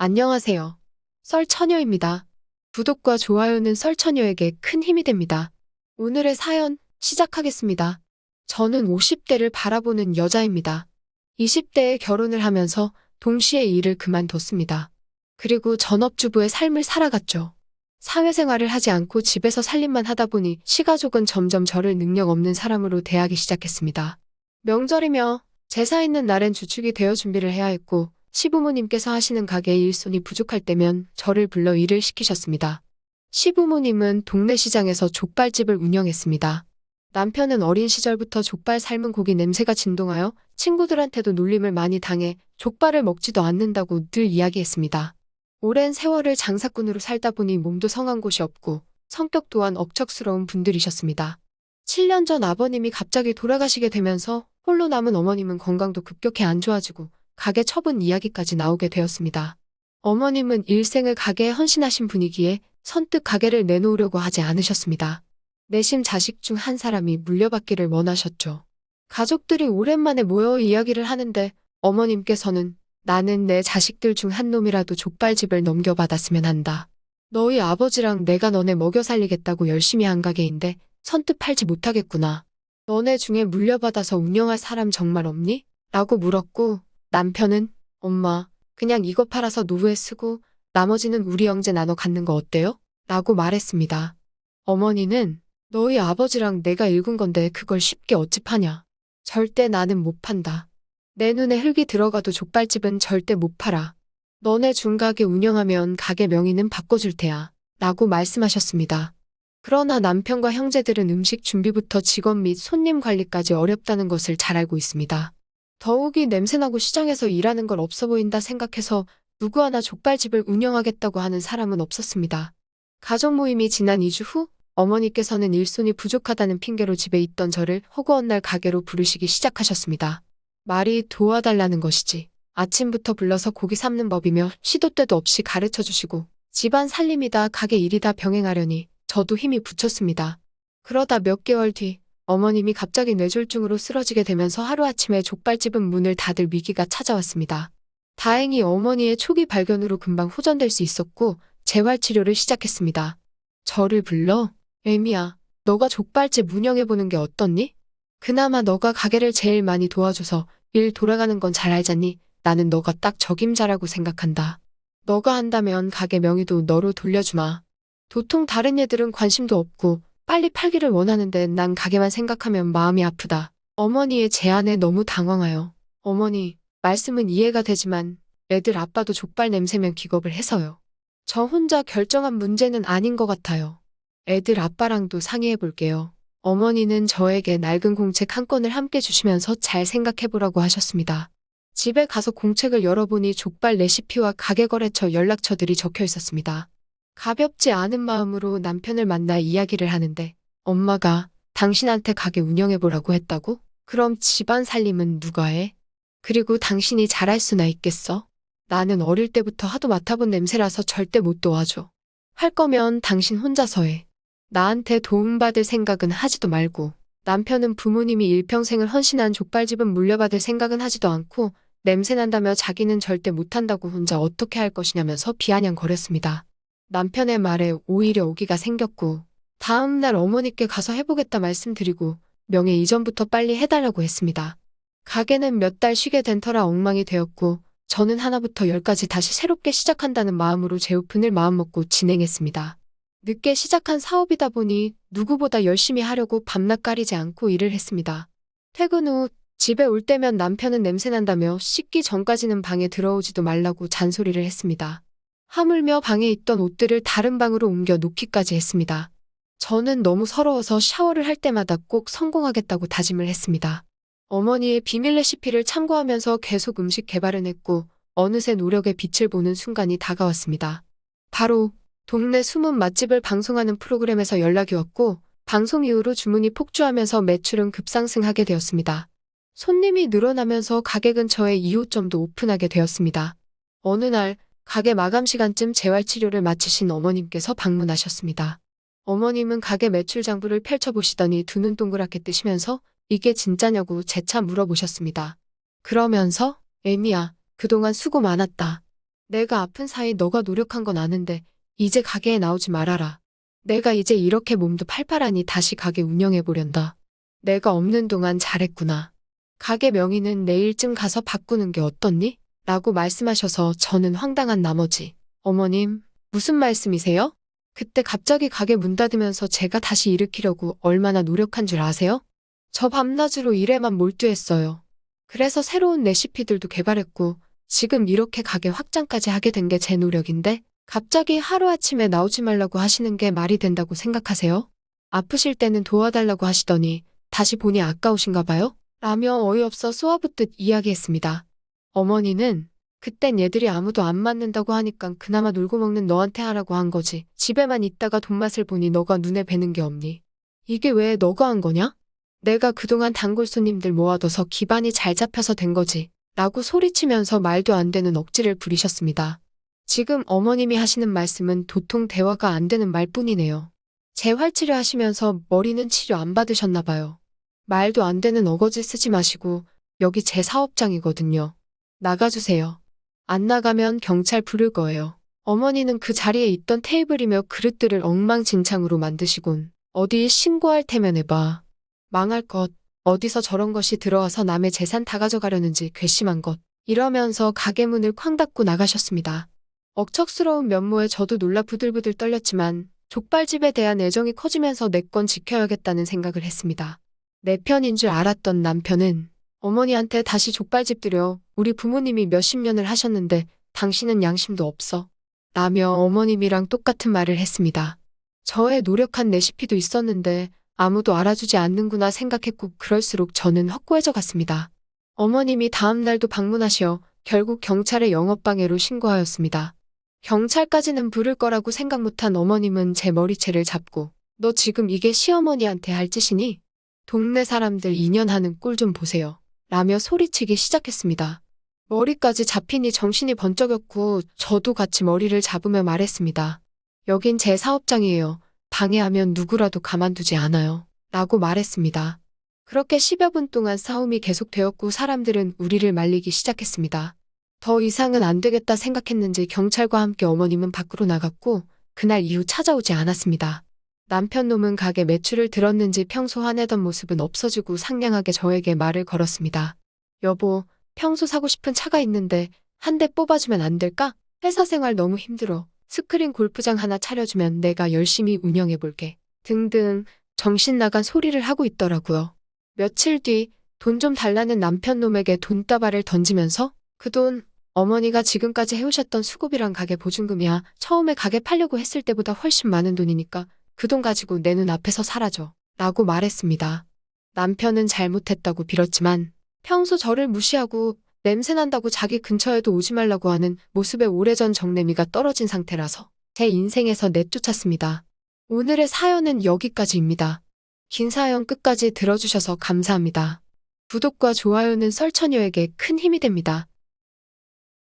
안녕하세요. 썰처녀입니다. 구독과 좋아요는 썰처녀에게 큰 힘이 됩니다. 오늘의 사연 시작하겠습니다. 저는 50대를 바라보는 여자입니다. 20대에 결혼을 하면서 동시에 일을 그만뒀습니다. 그리고 전업주부의 삶을 살아갔죠. 사회생활을 하지 않고 집에서 살림만 하다 보니 시가족은 점점 저를 능력 없는 사람으로 대하기 시작했습니다. 명절이며 제사 있는 날엔 주축이 되어 준비를 해야 했고 시부모님께서 하시는 가게의 일손이 부족할 때면 저를 불러 일을 시키셨습니다. 시부모님은 동네 시장에서 족발집을 운영했습니다. 남편은 어린 시절부터 족발 삶은 고기 냄새가 진동하여 친구들한테도 놀림을 많이 당해 족발을 먹지도 않는다고 늘 이야기했습니다. 오랜 세월을 장사꾼으로 살다 보니 몸도 성한 곳이 없고 성격 또한 억척스러운 분들이셨습니다. 7년 전 아버님이 갑자기 돌아가시게 되면서 홀로 남은 어머님은 건강도 급격히 안 좋아지고 가게 처분 이야기까지 나오게 되었습니다. 어머님은 일생을 가게에 헌신하신 분이기에 선뜻 가게를 내놓으려고 하지 않으셨습니다. 내심 자식 중 한 사람이 물려받기를 원하셨죠. 가족들이 오랜만에 모여 이야기를 하는데 어머님께서는 나는 내 자식들 중 한 놈이라도 족발집을 넘겨받았으면 한다. 너희 아버지랑 내가 너네 먹여 살리겠다고 열심히 한 가게인데 선뜻 팔지 못하겠구나. 너네 중에 물려받아서 운영할 사람 정말 없니? 라고 물었고 남편은 엄마 그냥 이거 팔아서 노후에 쓰고 나머지는 우리 형제 나눠 갖는 거 어때요? 라고 말했습니다. 어머니는 너희 아버지랑 내가 읽은 건데 그걸 쉽게 어찌 파냐. 절대 나는 못 판다. 내 눈에 흙이 들어가도 족발집은 절대 못 팔아. 너네 중가게 운영하면 가게 명의는 바꿔줄 테야. 라고 말씀하셨습니다. 그러나 남편과 형제들은 음식 준비부터 직원 및 손님 관리까지 어렵다는 것을 잘 알고 있습니다. 더욱이 냄새나고 시장에서 일하는 걸 없어 보인다 생각해서 누구 하나 족발집을 운영하겠다고 하는 사람은 없었습니다. 가족 모임이 지난 2주 후 어머니께서는 일손이 부족하다는 핑계로 집에 있던 저를 허구한 날 가게로 부르시기 시작하셨습니다. 말이 도와달라는 것이지. 아침부터 불러서 고기 삶는 법이며 시도 때도 없이 가르쳐 주시고 집안 살림이다 가게 일이다 병행하려니 저도 힘이 붙였습니다. 그러다 몇 개월 뒤 어머님이 갑자기 뇌졸중으로 쓰러지게 되면서 하루아침에 족발집은 문을 닫을 위기가 찾아왔습니다. 다행히 어머니의 초기 발견으로 금방 호전될 수 있었고 재활치료를 시작했습니다. 저를 불러 애미야 너가 족발집 운영해보는 게 어떻니? 그나마 너가 가게를 제일 많이 도와줘서 일 돌아가는 건 잘 알잖니 나는 너가 딱 적임자라고 생각한다. 너가 한다면 가게 명의도 너로 돌려주마. 도통 다른 애들은 관심도 없고 빨리 팔기를 원하는데 난 가게만 생각하면 마음이 아프다. 어머니의 제안에 너무 당황하여. 어머니, 말씀은 이해가 되지만 애들 아빠도 족발 냄새면 기겁을 해서요. 저 혼자 결정한 문제는 아닌 것 같아요. 애들 아빠랑도 상의해 볼게요. 어머니는 저에게 낡은 공책 한 건을 함께 주시면서 잘 생각해 보라고 하셨습니다. 집에 가서 공책을 열어보니 족발 레시피와 가게 거래처 연락처들이 적혀 있었습니다. 가볍지 않은 마음으로 남편을 만나 이야기를 하는데 엄마가 당신한테 가게 운영해보라고 했다고? 그럼 집안 살림은 누가 해? 그리고 당신이 잘할 수나 있겠어? 나는 어릴 때부터 하도 맡아본 냄새라서 절대 못 도와줘. 할 거면 당신 혼자서 해. 나한테 도움받을 생각은 하지도 말고 남편은 부모님이 일평생을 헌신한 족발집은 물려받을 생각은 하지도 않고 냄새난다며 자기는 절대 못한다고 혼자 어떻게 할 것이냐면서 비아냥거렸습니다. 남편의 말에 오히려 오기가 생겼고 다음 날 어머니께 가서 해보겠다 말씀드리고 명예 이전부터 빨리 해달라고 했습니다. 가게는 몇 달 쉬게 된 터라 엉망이 되었고 저는 하나부터 열까지 다시 새롭게 시작한다는 마음으로 재오픈을 마음먹고 진행했습니다. 늦게 시작한 사업이다 보니 누구보다 열심히 하려고 밤낮 가리지 않고 일을 했습니다. 퇴근 후 집에 올 때면 남편은 냄새난다며 씻기 전까지는 방에 들어오지도 말라고 잔소리를 했습니다. 하물며 방에 있던 옷들을 다른 방으로 옮겨 놓기까지 했습니다. 저는 너무 서러워서 샤워를 할 때마다 꼭 성공하겠다고 다짐을 했습니다. 어머니의 비밀 레시피를 참고하면서 계속 음식 개발을 했고 어느새 노력의 빛을 보는 순간이 다가왔습니다. 바로 동네 숨은 맛집을 방송하는 프로그램에서 연락이 왔고 방송 이후로 주문이 폭주하면서 매출은 급상승하게 되었습니다. 손님이 늘어나면서 가게 근처에 2호점도 오픈하게 되었습니다. 어느 날 가게 마감 시간쯤 재활치료를 마치신 어머님께서 방문하셨습니다. 어머님은 가게 매출 장부를 펼쳐보시더니 두 눈 동그랗게 뜨시면서 이게 진짜냐고 재차 물어보셨습니다. 그러면서 애미야, 그동안 수고 많았다. 내가 아픈 사이 너가 노력한 건 아는데 이제 가게에 나오지 말아라. 내가 이제 이렇게 몸도 팔팔하니 다시 가게 운영해 보련다. 내가 없는 동안 잘했구나. 가게 명의는 내일쯤 가서 바꾸는 게 어떻니? 라고 말씀하셔서 저는 황당한 나머지 어머님 무슨 말씀이세요? 그때 갑자기 가게 문 닫으면서 제가 다시 일으키려고 얼마나 노력한 줄 아세요? 저 밤낮으로 일에만 몰두했어요. 그래서 새로운 레시피들도 개발했고 지금 이렇게 가게 확장까지 하게 된 게 제 노력인데 갑자기 하루아침에 나오지 말라고 하시는 게 말이 된다고 생각하세요? 아프실 때는 도와달라고 하시더니 다시 보니 아까우신가 봐요? 라며 어이없어 쏘아붙듯 이야기했습니다. 어머니는 그땐 얘들이 아무도 안 맞는다고 하니까 그나마 놀고 먹는 너한테 하라고 한 거지. 집에만 있다가 돈 맛을 보니 너가 눈에 뵈는 게 없니? 이게 왜 너가 한 거냐? 내가 그동안 단골 손님들 모아둬서 기반이 잘 잡혀서 된 거지. 라고 소리치면서 말도 안 되는 억지를 부리셨습니다. 지금 어머님이 하시는 말씀은 도통 대화가 안 되는 말뿐이네요. 재활치료 하시면서 머리는 치료 안 받으셨나 봐요. 말도 안 되는 어거지 쓰지 마시고 여기 제 사업장이거든요. 나가주세요. 안 나가면 경찰 부를 거예요. 어머니는 그 자리에 있던 테이블이며 그릇들을 엉망진창으로 만드시곤 어디 신고할 테면 해봐. 망할 것. 어디서 저런 것이 들어와서 남의 재산 다 가져가려는지 괘씸한 것. 이러면서 가게 문을 쾅 닫고 나가셨습니다. 억척스러운 면모에 저도 놀라 부들부들 떨렸지만 족발집에 대한 애정이 커지면서 내 건 지켜야겠다는 생각을 했습니다. 내 편인 줄 알았던 남편은 어머니한테 다시 족발집 들여 우리 부모님이 몇십 년을 하셨는데 당신은 양심도 없어. 라며 어머님이랑 똑같은 말을 했습니다. 저의 노력한 레시피도 있었는데 아무도 알아주지 않는구나 생각했고 그럴수록 저는 확고해져 갔습니다. 어머님이 다음 날도 방문하시어 결국 경찰에 영업방해로 신고하였습니다. 경찰까지는 부를 거라고 생각 못한 어머님은 제 머리채를 잡고 너 지금 이게 시어머니한테 할 짓이니? 동네 사람들 인연하는 꼴 좀 보세요. 라며 소리치기 시작했습니다. 머리까지 잡히니 정신이 번쩍였고 저도 같이 머리를 잡으며 말했습니다. 여긴 제 사업장이에요. 방해하면 누구라도 가만두지 않아요. 라고 말했습니다. 그렇게 10여 분 동안 싸움이 계속되었고 사람들은 우리를 말리기 시작했습니다. 더 이상은 안 되겠다 생각했는지 경찰과 함께 어머님은 밖으로 나갔고 그날 이후 찾아오지 않았습니다. 남편 놈은 가게 매출을 들었는지 평소 화내던 모습은 없어지고 상냥하게 저에게 말을 걸었습니다. 여보, 평소 사고 싶은 차가 있는데 한 대 뽑아주면 안 될까? 회사 생활 너무 힘들어. 스크린 골프장 하나 차려주면 내가 열심히 운영해볼게. 등등 정신 나간 소리를 하고 있더라고요. 며칠 뒤 돈 좀 달라는 남편 놈에게 돈다발을 던지면서 그 돈 어머니가 지금까지 해오셨던 수급이랑 가게 보증금이야. 처음에 가게 팔려고 했을 때보다 훨씬 많은 돈이니까 그 돈 가지고 내 눈 앞에서 사라져. 라고 말했습니다. 남편은 잘못했다고 빌었지만 평소 저를 무시하고 냄새난다고 자기 근처에도 오지 말라고 하는 모습에 오래전 정내미가 떨어진 상태라서 제 인생에서 내쫓았습니다. 오늘의 사연은 여기까지입니다. 긴 사연 끝까지 들어주셔서 감사합니다. 구독과 좋아요는 썰처녀에게 큰 힘이 됩니다.